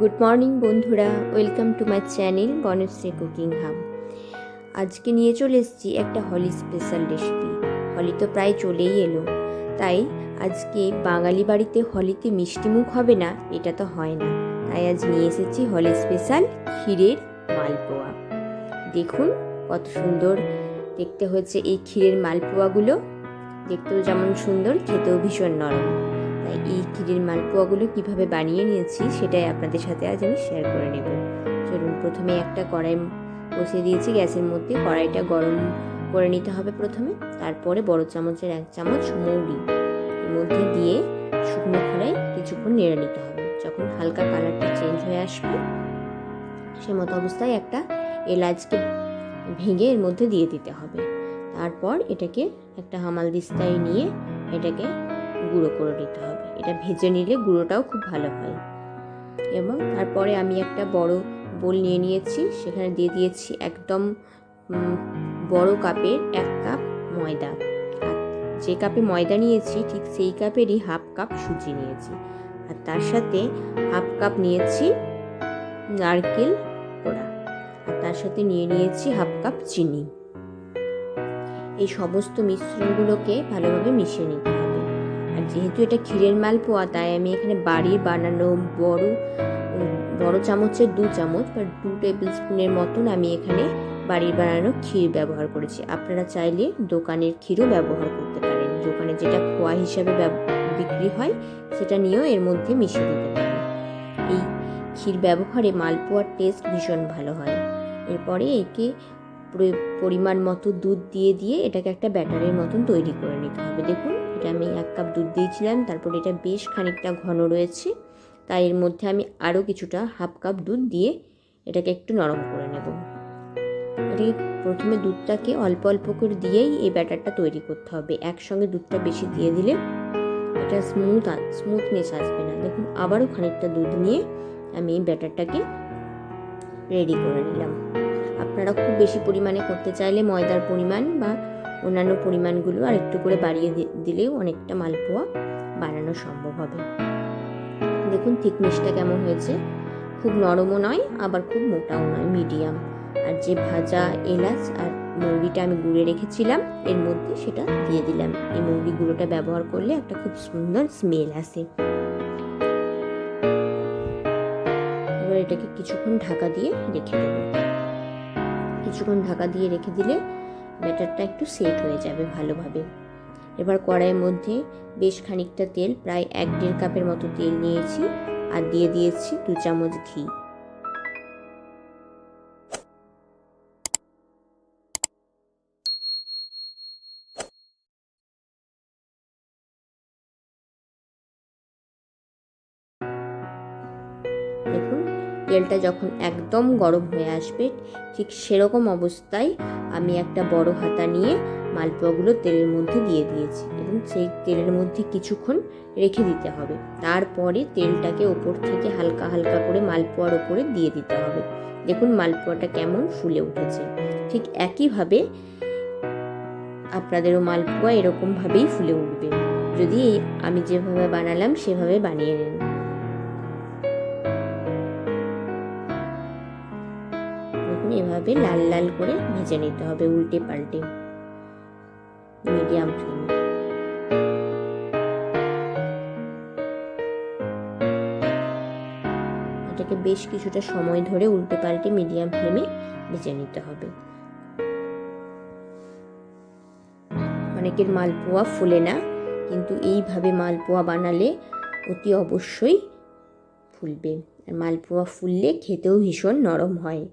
Good morning বন্ধুরা। Welcome to my channel Banashree cooking hub আজকে নিয়ে চলে এসেছি একটা হলি স্পেশাল রেসিপি হলি তো প্রায় চলেই এলো। তাই আজকে বাঙালি বাড়িতে হলিতে মিষ্টিমুখ হবে না, এটা তো হয় না। তাই আজ নিয়ে এসেছি হলি স্পেশাল ক্ষীরের মালপোয়া। দেখুন কত সুন্দর দেখতে হচ্ছে এই ক্ষীরের মালপোয়াগুলো। দেখতেও যেমন সুন্দর, খেতেও ভীষণ নরম। এই ক্ষীরের মালপোয়াগুলো কীভাবে বানিয়ে নিয়েছি সেটাই আপনাদের সাথে আজ আমি শেয়ার করে নেব। চলুন, প্রথমে একটা কড়াই বসিয়ে দিয়েছি। গ্যাসের মধ্যে কড়াইটা গরম করে নিতে হবে প্রথমে। তারপরে বড় চামচের এক চামচ মৌরি। এর মধ্যে দিয়ে শুকনো খড়াই কিছুক্ষণ নেড়ে নিতে হবে। যখন হালকা কালারটা চেঞ্জ হয়ে আসবে, সে মতো অবস্থায় একটা এলাচকে ভেঙে এর মধ্যে দিয়ে দিতে হবে। তারপর এটাকে একটা হামাল দিস্তায় নিয়ে এটাকে গুঁড়ো করে নিতে হবে। এটা ভেজে নিলে গুঁড়োটাও খুব ভালো হয়। এবং তারপরে আমি একটা বড় বোল নিয়ে নিয়েছি। সেখানে দিয়ে দিয়েছি একদম বড় কাপের এক কাপ ময়দা। আর যে কাপে ময়দা নিয়েছি, ঠিক সেই কাপেরই হাফ কাপ সুজি নিয়েছি। আর তার সাথে হাফ কাপ নিয়েছি নারকেল কোড়া। আর তার সাথে নিয়ে নিয়েছি হাফ কাপ চিনি। এই সমস্ত মিশ্রণগুলোকে ভালোভাবে মিশিয়ে নিতে আর যেহেতু এটা ক্ষীরের মালপোয়া তাই আমি এখানে বাড়ির বানানো বড় বড় চামচের দু চামচ বা দু টেবিল স্পুনের মতন আমি এখানে বাড়ির বানানো ক্ষীর ব্যবহার করেছি। আপনারা চাইলে দোকানের ক্ষীরও ব্যবহার করতে পারেন। দোকানে যেটা খোয়া হিসাবে বিক্রি হয়, সেটা নিয়েও এর মধ্যে মিশিয়ে দিতে পারেন। এই ক্ষীর ব্যবহারে মালপোয়ার টেস্ট ভীষণ ভালো হয়। এরপরে একে পরিমাণ মতো দুধ দিয়ে দিয়ে এটাকে একটা ব্যাটারের মতন তৈরি করে নিতে হবে। দেখুন এটা আমি এক কাপ দুধ দিয়েছিলাম, তারপর এটা বেশ খানিকটা ঘন রয়েছে। তাই এর মধ্যে আমি আরও কিছুটা হাফ কাপ দুধ দিয়ে এটাকে একটু নরম করে নেব। এটাকে প্রথমে দুধটাকে অল্প অল্প করে দিয়েই এই ব্যাটারটা তৈরি করতে হবে। একসঙ্গে দুধটা বেশি দিয়ে দিলে এটা স্মুথ স্মুথনেস আসবে না। দেখুন, আবারও খানিকটা দুধ নিয়ে আমি এই ব্যাটারটাকে রেডি করে নিলাম। আপনারা খুব বেশি পরিমাণে করতে চাইলে ময়দার পরিমাণ বা অন্যান্য পরিমাণগুলো আর একটু করে বাড়িয়ে দিলেও অনেকটা মালপোয়া বানানো সম্ভব হবে। দেখুন থিকনেসটা কেমন হয়েছে। খুব নরমও নয়, আবার খুব মোটাও নয়, মিডিয়াম। আর যে ভাজা এলাচ আর মৌরিটা আমি গুঁড়ে রেখেছিলাম, এর মধ্যে সেটা দিয়ে দিলাম। এই মৌরি গুঁড়োটা ব্যবহার করলে একটা খুব সুন্দর স্মেল আসে। এবার এটাকে কিছুক্ষণ ঢাকা দিয়ে রেখে দেবো। কিছুক্ষণ ঢাকা দিয়ে রেখে দিলে ব্যাটারটা একটু সেট হয়ে যাবে ভালোভাবে। এবার কড়াইয়ের মধ্যে বেশ খানিকটা তেল, প্রায় এক দেড় কাপের মতো তেল নিয়েছি আর দিয়ে দিয়েছি দু চামচ ঘি। দেখুন তেলটা যখন একদম গরম হয়ে আসবে, ঠিক সেরকম অবস্থায় আমি একটা বড় হাতা নিয়ে মালপোয়াগুলো তেলের মধ্যে দিয়ে দিয়েছি এবং সেই তেলের মধ্যে কিছুক্ষণ রেখে দিতে হবে। তারপরে তেলটাকে ওপর থেকে হালকা হালকা করে মালপোয়ার ওপরে দিয়ে দিতে হবে। দেখুন মালপোয়াটা কেমন ফুলে উঠেছে। ঠিক একইভাবে আপনাদেরও মালপোয়া এরকমভাবেই ফুলে উঠবে। যদি আমি যেভাবে বানালাম সেভাবে বানিয়ে নেন। এভাবে লাল লাল করে ভেজে নিতে হবে উল্টে পাল্টে। মিডিয়াম ফ্লেমে। এটাকে বেশ কিছুটা সময় ধরে উল্টে পাল্টে মিডিয়াম ফ্লেমে ভেজে নিতে হবে। অনেকের মালপোয়া ফুলে না, কিন্তু এইভাবে মালপোয়া বানালে অতি অবশ্যই ফুলবে। মালপোয়া ফুললে খেতেও ভীষণ নরম হয়।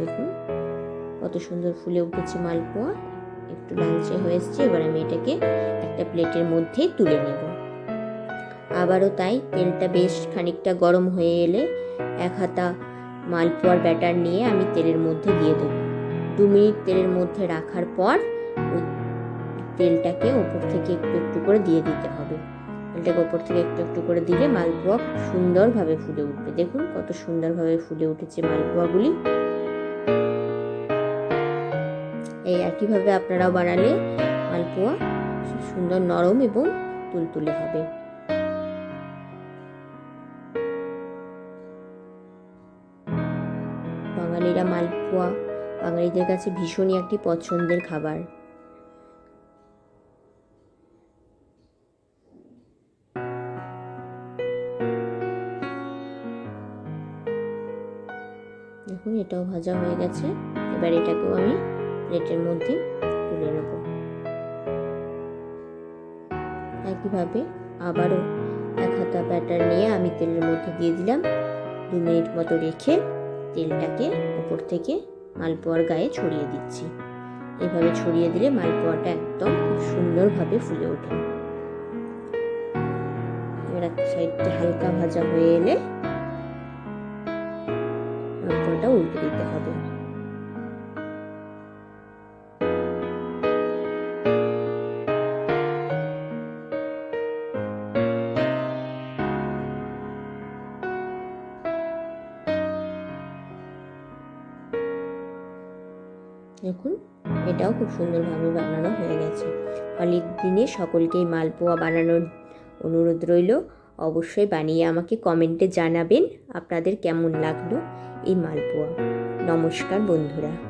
দেখুন। কত সুন্দর ফুলে উঠেছে মালপোয়া। একটু লালচে হয়ে এসছে, এবার আমি এটাকে একটা প্লেটের মধ্যে তুলে নেব। আবারও তাই তেলটা বেশ খানিকটা গরম হয়ে এলে এক হাতা মালপোয়ার ব্যাটার নিয়ে আমি তেলের মধ্যে দিয়ে দেবো। দু মিনিট তেলের মধ্যে রাখার পর তেলটাকে ওপর থেকে একটু একটু করে দিয়ে দিতে হবে। তেলটাকে ওপর থেকে একটু একটু করে দিলে মালপোয়া সুন্দরভাবে ফুলে উঠবে। দেখুন কত সুন্দরভাবে ফুলে উঠেছে মালপোয়াগুলি। এই একইভাবে আপনারাও বানালে মালপোয়া সুন্দর নরম এবং তুলতুলে হবে। বাঙালিরা মালপোয়া বাঙালিদের কাছে ভীষণই একটি পছন্দের খাবার। দেখুন, এটাও ভাজা হয়ে গেছে। এবার এটাকেও আমি প্লেটের মধ্যে তুলে নেব। একইভাবে আবারও এক হাতা ব্যাটার নিয়ে আমি তেলের মধ্যে দিয়ে দিলাম। দু মিনিট মতো রেখে তেলটাকে উপর থেকে মালপোয়ার গায়ে ছড়িয়ে দিচ্ছি। এভাবে ছড়িয়ে দিলে মালপোয়াটা একদম সুন্দরভাবে ফুলে ওঠে। এবার এক সাইডটা হালকা ভাজা হয়ে এলে মালপোয়াটা উল্টে দিতে হবে। দেখুন, এটাও খুব সুন্দরভাবে বানানো হয়ে গেছে। হলির দিনে সকলকেই মালপোয়া বানানোর অনুরোধ রইল। অবশ্যই বানিয়ে আমাকে কমেন্টে জানাবেন আপনাদের কেমন লাগল এই মালপোয়া। নমস্কার বন্ধুরা।